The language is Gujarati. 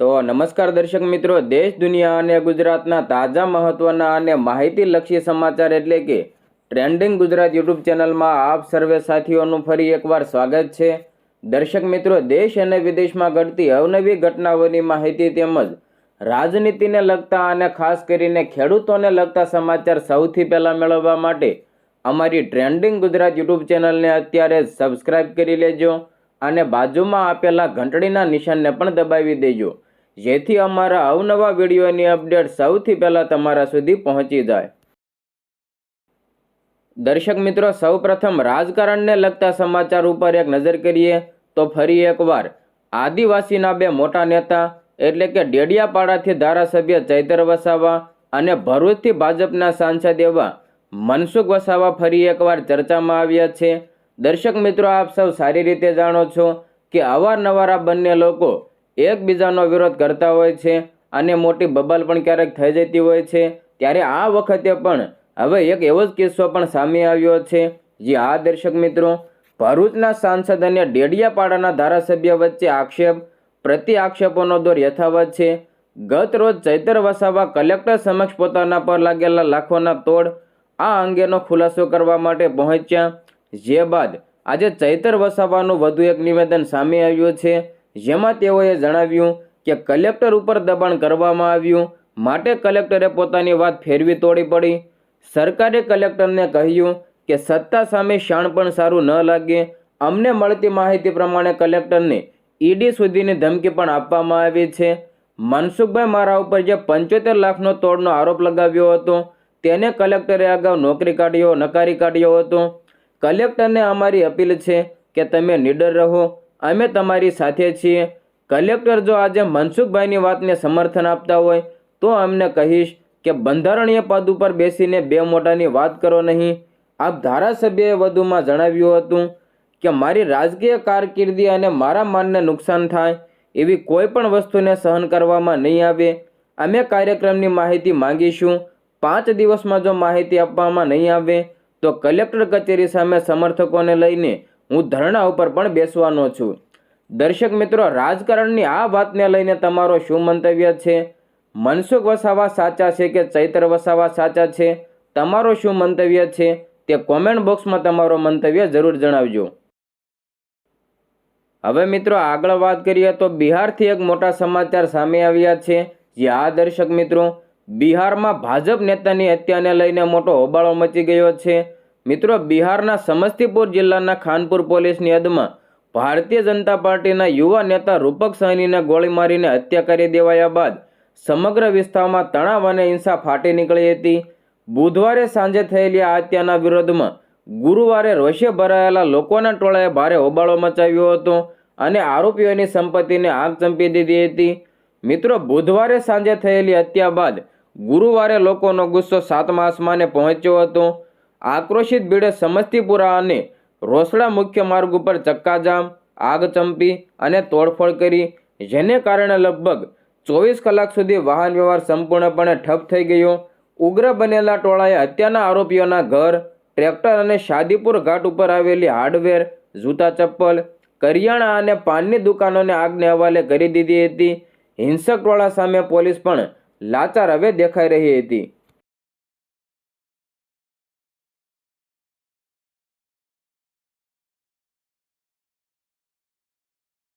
તો નમસ્કાર દર્શક મિત્રો, દેશ, દુનિયા અને ગુજરાતના તાજા મહત્વના અને માહિતીલક્ષી સમાચાર એટલે કે ટ્રેન્ડિંગ ગુજરાત યુટ્યુબ ચેનલમાં આપ સર્વે સાથીઓનું ફરી એકવાર સ્વાગત છે. દર્શક મિત્રો, દેશ અને વિદેશમાં ઘટતી અવનવી ઘટનાઓની માહિતી તેમજ રાજનીતિને લગતા અને ખાસ કરીને ખેડૂતોને લગતા સમાચાર સૌથી પહેલાં મેળવવા માટે અમારી ટ્રેન્ડિંગ ગુજરાત યુટ્યુબ ચેનલને અત્યારે સબસ્ક્રાઇબ કરી લેજો અને બાજુમાં આપેલા ઘંટડીના નિશાનને પણ દબાવી દેજો. જેથી અમારા અવનવા વિડીયોની અપડેટ સૌથી પહેલાં તમારા સુધી પહોંચી જાય. દર્શક મિત્રો, સૌપ્રથમ રાજકારણને લગતા સમાચાર ઉપર એક નજર કરીએ, તો ફરી એકવાર આદિવાસીના બે મોટા નેતા, એટલે કે ડેડિયાપાડાથી ધારાસભ્ય ચૈતર વસાવા અને ભરૂચથી ભાજપના સાંસદ એવા મનસુખ વસાવા ફરી એકવાર ચર્ચામાં આવ્યા છે. દર્શક મિત્રો, આપ સૌ સારી રીતે જાણો છો કે અવારનવાર આ બંને લોકો એકબીજાનો વિરોધ કરતા હોય છે અને મોટી બબાલ પણ ક્યારેક થઈ જતી હોય છે. ત્યારે આ વખતે પણ હવે એક એવો જ કિસ્સો પણ સામે આવ્યો છે. જે આ દર્શક મિત્રો, ભરૂચના સાંસદ અને ડેડિયાપાડાના ધારાસભ્ય વચ્ચે આક્ષેપ, પ્રતિ આક્ષેપોનો દોર યથાવત છે. ગત રોજ ચૈતર વસાવા કલેક્ટર સમક્ષ પોતાના પર લાગેલા લાખોના તોડ આ અંગેનો ખુલાસો કરવા માટે પહોંચ્યા. જે બાદ આજે ચૈતર વસાવાનું વધુ એક નિવેદન સામે આવ્યું છે. જેમાં તેઓએ જણાવ્યું કે કલેક્ટર ઉપર દબાણ કરવામાં આવ્યું, માટે કલેક્ટરે પોતાની વાત ફેરવી તોડી પડી. સરકારે કલેક્ટરને કહ્યું કે સત્તા સામે શાણ પણ સારું ન લાગે. અમને મળતી માહિતી પ્રમાણે કલેક્ટરને ઈડી સુધીની ધમકી પણ આપવામાં આવી છે. મનસુખભાઈ મારા ઉપર જે પંચોતેર લાખનો તોડનો આરોપ લગાવ્યો હતો, તેને કલેક્ટરે અગાઉ નોકરી કાઢ્યો, નકારી કાઢ્યો હતો. કલેક્ટરને અમારી અપીલ છે કે તમે નીડર રહો. અમે તમારી સાથે છીએ. કલેક્ટર જો આજે મનસુખભાઈની વાતને સમર્થન આપતા હોય, તો અમને કહીશ કે બંધારણીય પદ ઉપર બેસીને બે મોટાની વાત કરો નહીં. આપ ધારાસભ્યએ વધુમાં જણાવ્યું હતું કે, મારી રાજકીય કારકિર્દી અને મારા માનને નુકસાન થાય એવી કોઈ પણ વસ્તુને સહન કરવામાં નહીં આવે. અમે કાર્યક્રમની માહિતી માંગીશું. પાંચ દિવસમાં જો માહિતી આપવામાં નહીં આવે, તો કલેક્ટર કચેરી સામે સમર્થકોને લઈને હું ધરણા ઉપર પણ બેસવાનો છું. દર્શક મિત્રો, રાજકારણની આ વાતને લઈને તમારો શું મંતવ્ય છે? મનસુખ વસાવા સાચા છે કે ચૈત્ર વસાવા સાચા છે? તમારો શું મંતવ્ય છે? તે કોમેન્ટ બોક્સમાં તમારો મંતવ્ય જરૂર જણાવજો. હવે મિત્રો, આગળ વાત કરીએ તો બિહારથી એક મોટા સમાચાર સામે આવ્યા છે. જે આ દર્શક મિત્રો, બિહારમાં ભાજપ નેતાની હત્યાને લઈને મોટો હોબાળો મચી ગયો છે. મિત્રો, બિહારના સમસ્તીપુર જિલ્લાના ખાનપુર પોલીસની હદમાં ભારતીય જનતા પાર્ટીના યુવા નેતા રૂપક સૈનીને ગોળી મારીને હત્યા કરી દેવાયા બાદ સમગ્ર વિસ્તારમાં તણાવ અને હિંસા ફાટી નીકળી હતી. બુધવારે સાંજે થયેલી આ હત્યાના વિરોધમાં ગુરુવારે રોષે ભરાયેલા લોકોના ટોળાએ ભારે હોબાળો મચાવ્યો હતો અને આરોપીઓની સંપત્તિને આગ ચંપી દીધી હતી. મિત્રો, બુધવારે સાંજે થયેલી હત્યા બાદ ગુરુવારે લોકોનો ગુસ્સો સાતમા આસમાને પહોંચ્યો હતો. આક્રોશિત ભીડે સમસ્તીપુરા અને રોસડા મુખ્ય માર્ગ ઉપર ચક્કાજામ, આગ ચંપી અને તોડફોડ કરી, જેને કારણે લગભગ ચોવીસ કલાક સુધી વાહન વ્યવહાર સંપૂર્ણપણે ઠપ થઈ ગયો. ઉગ્ર બનેલા ટોળાએ હત્યાના આરોપીઓના ઘર, ટ્રેક્ટર અને શાદીપુર ઘાટ ઉપર આવેલી હાર્ડવેર, જૂતા ચપ્પલ, કરિયાણા અને પાનની દુકાનોને આગને હવાલે કરી દીધી હતી. હિંસક ટોળા સામે પોલીસ પણ લાચાર હવે દેખાઈ રહી હતી.